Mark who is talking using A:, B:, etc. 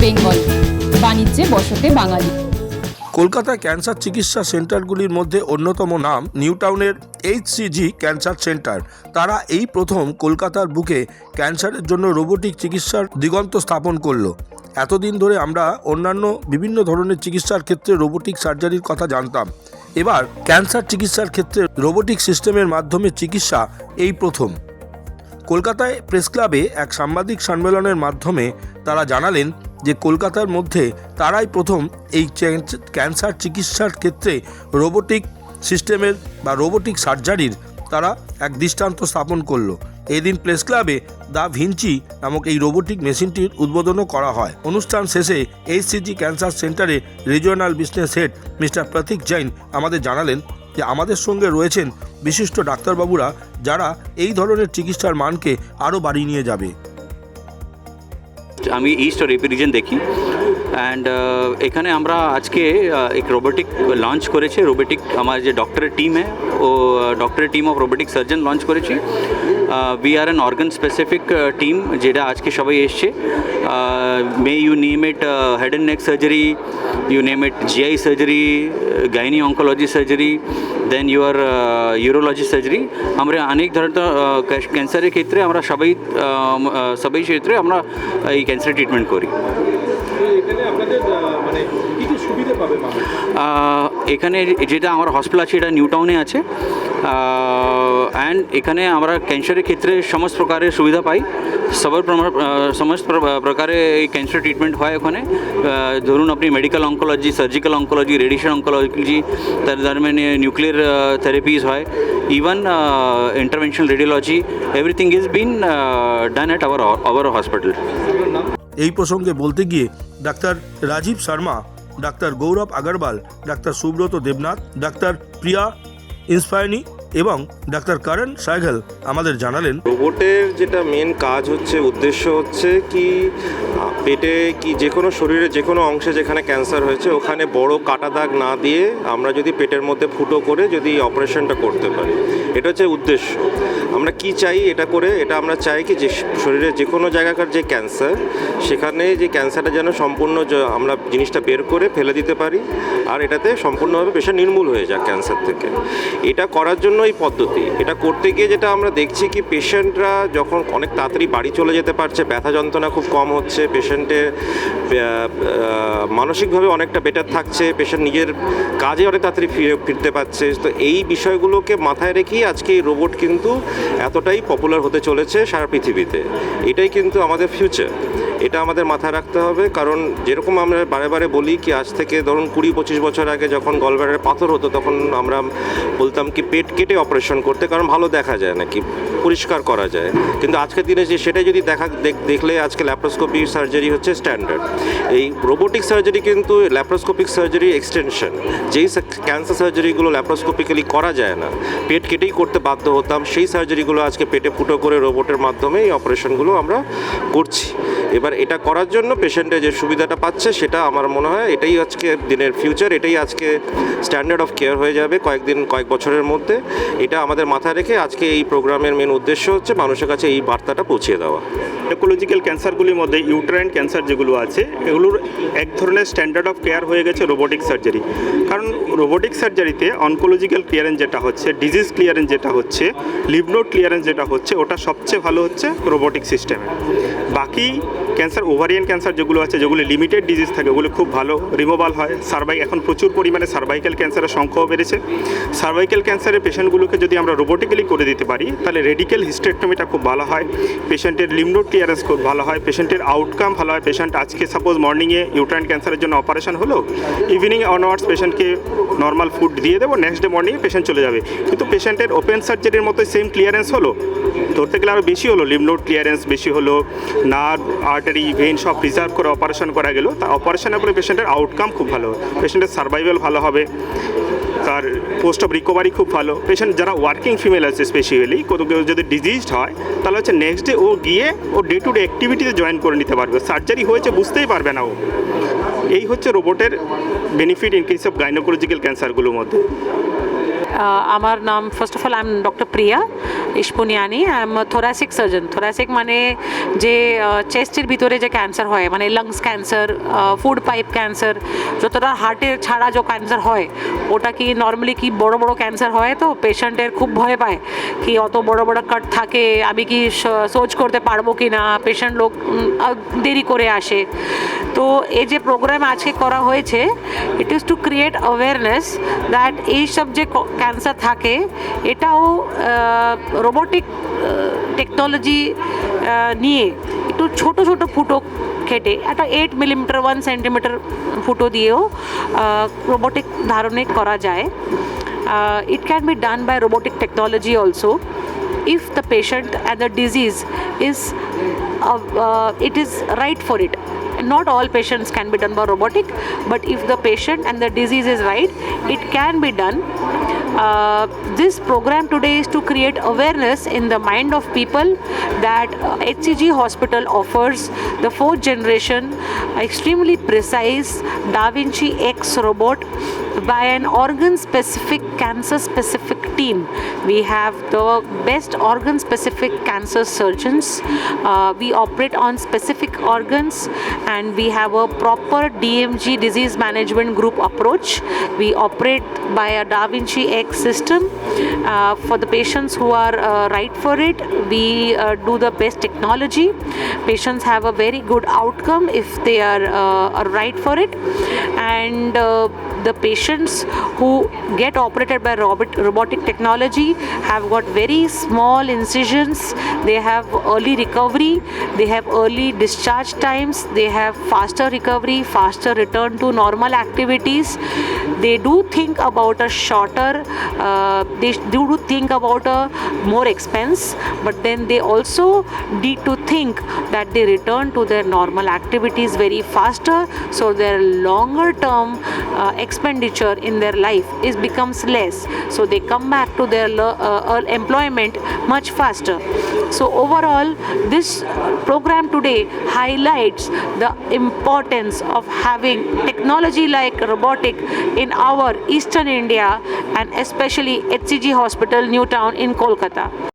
A: বেঙ্গল। বাণিজ্যে বসতে বাঙালি।
B: কলকাতায় ক্যান্সার চিকিৎসা সেন্টারগুলির মধ্যে অন্যতম নাম নিউ টাউনের এইচসিজি ক্যান্সার সেন্টার। তারা এই প্রথম কলকাতার বুকে ক্যান্সারের জন্য রোবোটিক চিকিৎসার দিগন্ত স্থাপন করল। এতদিন ধরে আমরা অন্যান্য বিভিন্ন ধরনের চিকিৎসার ক্ষেত্রে রোবোটিক সার্জারির কথা জানতাম। এবার ক্যান্সার চিকিৎসার ক্ষেত্রে রোবোটিক সিস্টেমের মাধ্যমে চিকিৎসা এই প্রথম। কলকাতায় প্রেস ক্লাবে এক সাংবাদিক সম্মেলনের মাধ্যমে তারা জানালেন যে কলকাতার মধ্যে তারাই প্রথম এই ক্যান্সার চিকিৎসার ক্ষেত্রে রোবোটিক সিস্টেমের বা রোবোটিক সার্জারির তারা এক দৃষ্টান্ত স্থাপন করল। এদিন প্রেস ক্লাবে দা ভিঞ্চি নামক এই রোবোটিক মেশিনটির উদ্বোধনও করা হয়। অনুষ্ঠান শেষে এইচসিজি ক্যান্সার সেন্টারে regional business head mister Prateek Jain আমাদের জানালেন যে আমাদের সঙ্গে রয়েছেন বিশিষ্ট ডাক্তারবাবুরা যারা এই ধরনের চিকিৎসার মানকে আরও বাড়িয়ে নিয়ে যাবে।
C: আমি ইস্ট এপি রিজন দেখি। অ্যান্ড এখানে আমরা আজকে এক রোবোটিক লঞ্চ করেছে। রোবোটিক আমার যে ডক্টরের টিম হ্যাঁ ও ডক্টরের team of robotic surgeon launch করেছি। We are an organ specific team যেটা আজকে সবাই এসছে। May you name it head and neck surgery you name it GI surgery gynae oncology surgery then your urology surgery আমরা অনেক ধরনের ক্যান্সারের ক্ষেত্রে আমরা সবাই আহ, আহ, সবাই ক্ষেত্রে আমরা এই ক্যান্সার ট্রিটমেন্ট করি।
D: এখানে
C: যেটা আমার হসপিটাল আছে, এটা নিউ টাউনে আছে। অ্যান্ড এখানে আমরা ক্যান্সারের ক্ষেত্রে সমস্ত প্রকারের সুবিধা পাই। সবার সমস্ত প্রকারে এই ক্যান্সার ট্রিটমেন্ট হয় ওখানে। ধরুন আপনি medical oncology surgical oncology radiation oncology তার মানে নিউক্লিয়ার থেরাপিজ হয়। Even interventional radiology everything is been done at our our hospital
B: এই প্রসঙ্গে বলতে গিয়ে ডাক্তার রাজীব শর্মা ডাক্তার গৌরব আগরওয়াল ডাক্তার সুব্রত দেবনাথ ডাক্তার প্রিয়া ইন্সপায়নি এবং ডাক্তার করণ সাইঘল আমাদের জানালেন,
E: রোবটের যেটা মেন কাজ হচ্ছে, উদ্দেশ্য হচ্ছে কি পেটে কি যে কোনো শরীরে যে কোনো অংশে যেখানে ক্যান্সার হয়েছে, ওখানে বড় কাটা দাগ না দিয়ে আমরা যদি পেটের মধ্যে ফুটো করে যদি অপারেশনটা করতে পারি। এটা হচ্ছে উদ্দেশ্য। আমরা কি চাই এটা করে? এটা আমরা চাই কি যে শরীরের যে কোনো জায়গাকার যে ক্যান্সার সেখানে যে ক্যান্সারটা যেন সম্পূর্ণ আমরা জিনিসটা বের করে ফেলে দিতে পারি, আর এটাতে সম্পূর্ণভাবে পেশা নির্মূল হয়ে যাক ক্যান্সার থেকে। এটা করার জন্য এই পদ্ধতি। এটা করতে গিয়ে যেটা আমরা দেখছি কি পেশেন্টরা যখন অনেক তাড়াতাড়ি বাড়ি চলে যেতে পারছে, ব্যথা যন্ত্রণা খুব কম হচ্ছে পেশেন্টের মানসিকভাবে অনেকটা বেটার থাকছে, পেশেন্ট নিজের কাজে অনেক তাড়াতাড়ি ফিরে, ফিরতে পারছে। তো এই বিষয়গুলোকে মাথায় রেখেই আজকে এই রোবট কিন্তু এতটাই পপুলার হতে চলেছে সারা পৃথিবীতে। এটাই কিন্তু আমাদের ফিউচার এটা আমাদের মাথায় রাখতে হবে, কারণ যেরকম আমরা বারে বারে বলি কি আজ থেকে ধরুন কুড়ি পঁচিশ বছর আগে যখন গলব্লাডারে পাথর হতো, তখন আমরা বলতাম কি পেট কেটে অপারেশন করতে, কারণ ভালো দেখা যায় নাকি। পরিষ্কার করা যায়। কিন্তু আজকের দিনে যে সেটাই যদি দেখা দেখ- দেখলে আজকে ল্যাপ্রোস্কোপি সার্জারি হচ্ছে স্ট্যান্ডার্ড এই রোবোটিক সার্জারি কিন্তু ল্যাপ্রোস্কোপিক সার্জারি এক্সটেনশন যেই ক্যান্সার সার্জারিগুলো ল্যাপ্রোস্কোপিক্যালি করা যায় না, পেট কেটেই করতে বাধ্য হতাম, সেই সার্জারিগুলো আজকে পেটে ফুটো করে রোবটের মাধ্যমে এই অপারেশনগুলো আমরা করছি। এবার এটা করার জন্য পেশেন্টের যে সুবিধাটা পাচ্ছে, সেটা আমার মনে হয় এটাই আজকে দিনের ফিউচার এটাই আজকে স্ট্যান্ডার্ড অফ কেয়ার হয়ে যাবে কয়েকদিন, কয়েক বছরের মধ্যে। এটা আমাদের মাথায় রেখে আজকে এই প্রোগ্রামের মেন উদ্দেশ্য হচ্ছে মানুষের কাছে এই বার্তাটা পৌঁছে দেওয়া।
F: ইকোলজিক্যাল ক্যান্সারগুলির মধ্যে ইউট্রাইন ক্যান্সার যেগুলো আছে, এগুলোর এক ধরনের স্ট্যান্ডার্ড অফ কেয়ার হয়ে গেছে রোবোটিক সার্জারি কারণ রোবোটিক সার্জারিতে অনকোলজিক্যাল ক্লিয়ারেন্স যেটা হচ্ছে ডিজিজ ক্লিয়ারেন্স যেটা হচ্ছে লিভনোড ক্লিয়ারেন্স যেটা হচ্ছে, ওটা সবচেয়ে ভালো হচ্ছে রোবোটিক সিস্টেমে বাকি ক্যান্সার ওভারিয়ান ক্যান্সার যেগুলো আছে, যেগুলো লিমিটেড ডিজিজ থাকে, ওগুলো খুব ভালো রিমুভাল হয়। সার্ভাই এখন প্রচুর পরিমাণে সার্ভাইকাল ক্যান্সারের সংখ্যাও বেড়েছে। সার্ভাইকাল ক্যান্সারের পেশেন্টগুলোকে যদি আমরা রোবোটিক্যালি করে দিতে পারি, তাহলে রেডিক্যাল হিস্টেক্টমিটা খুব ভালো হয়। পেশেন্টের লিমনোড ক্লিয়ারেন্স খুব ভালো হয়। পেশেন্টের আউটকাম ভালো হয়। পেশেন্ট আজকে সাপোজ মর্নিংয়ে ইউট্রাইন ক্যান্সারের জন্য অপারেশন হলো ইভিনিং অনওয়ার্ডস পেশেন্টকে নর্মাল ফুড দিয়ে দেবো নেক্সট ডে মর্নিংয়ে পেশেন্ট চলে যাবে। কিন্তু পেশেন্টের ওপেন সার্জারির মতো সেম ক্লিয়ারেন্স হলো। ধরতে গেলে আরও বেশি হলো লিমনোড ক্লিয়ারেন্স বেশি হলো নার্ভ আর্টারি ভেন সব প্রিজার্ভ করে অপারেশন করা গেল। তা অপারেশনের পরে পেশেন্টের আউটকাম খুব ভালো। পেশেন্টের সার্ভাইভাল ভালো হবে। তার পোস্ট অফ রিকভারি খুব ভালো। পেশেন্ট যারা ওয়ার্কিং ফিমেল আছে স্পেশালি কোনো কেউ যদি ডিজিজড হয়, তাহলে হচ্ছে নেক্সট ডে ও গিয়ে ও ডে টু ডে অ্যাক্টিভিটিতে জয়েন করে নিতে পারবে। সার্জারি হয়েছে বুঝতেই পারবে না ও। এই হচ্ছে রোবটের benefit in case of gynaecological ক্যান্সারগুলোর মধ্যে।
G: আমার নাম first of all I am doctor Priya ইস্পুনিয়ানি I am thoracic surgeon thoracic মানে যে চেস্টের ভিতরে যে ক্যান্সার হয় মানে lungs cancer food pipe cancer যতটা হার্টের ছাড়া যে ক্যান্সার হয়, ওটা কি নর্মালি কি বড় বড় ক্যান্সার হয়? তো পেশেন্টের খুব ভয় পায় কি অত বড় বড় কাট থাকে, আমি কি সোচ করতে পারব কি না পেশেন্ট লোক দেরি করে আসে। তো এই যে প্রোগ্রাম আজকে করা হয়েছে it is to create awareness that এই সব যে ক্যান্সার থাকে এটাও রোবোটিক টেকনোলজি নিয়ে একটু ছোট ছোট ফুটো খেটে একটা এইট মিলিমিটার ওয়ান সেন্টিমিটার ফুটো দিয়েও রোবোটিক ধারণে করা যায় it can be done by robotic technology also patient and the disease is uh, uh, it is right for it not all patients can be done by robotic but if the patient and the disease is right it can be done uh, this program today is to create awareness in the mind of people that uh, HCG hospital offers the fourth generation extremely precise Da Vinci X robot by an organ specific cancer specific team. We have the best organ specific cancer surgeons. Uh, we operate on specific organs and we have a proper dmg disease management group approach. We operate by a da vinci x system. Uh, for the patients who are uh, right for it we uh, do the best technology. Patients have a very good outcome if they are, uh, are right for it. And uh, the patients who get operated by robot, robotic technology have got very small incisions. They have early recovery. They have early discharge times. They have faster recovery faster return to normal activities. They do think about a shorter uh, they do think about a more expense but then they also need to think that they return to their normal activities very faster. So their longer term uh, expenditure in their life is becomes less. So they come back to their uh, uh, employment much faster. So overall this program today highlights the importance of having technology like robotic in our eastern india and especially hcg hospital new town in kolkata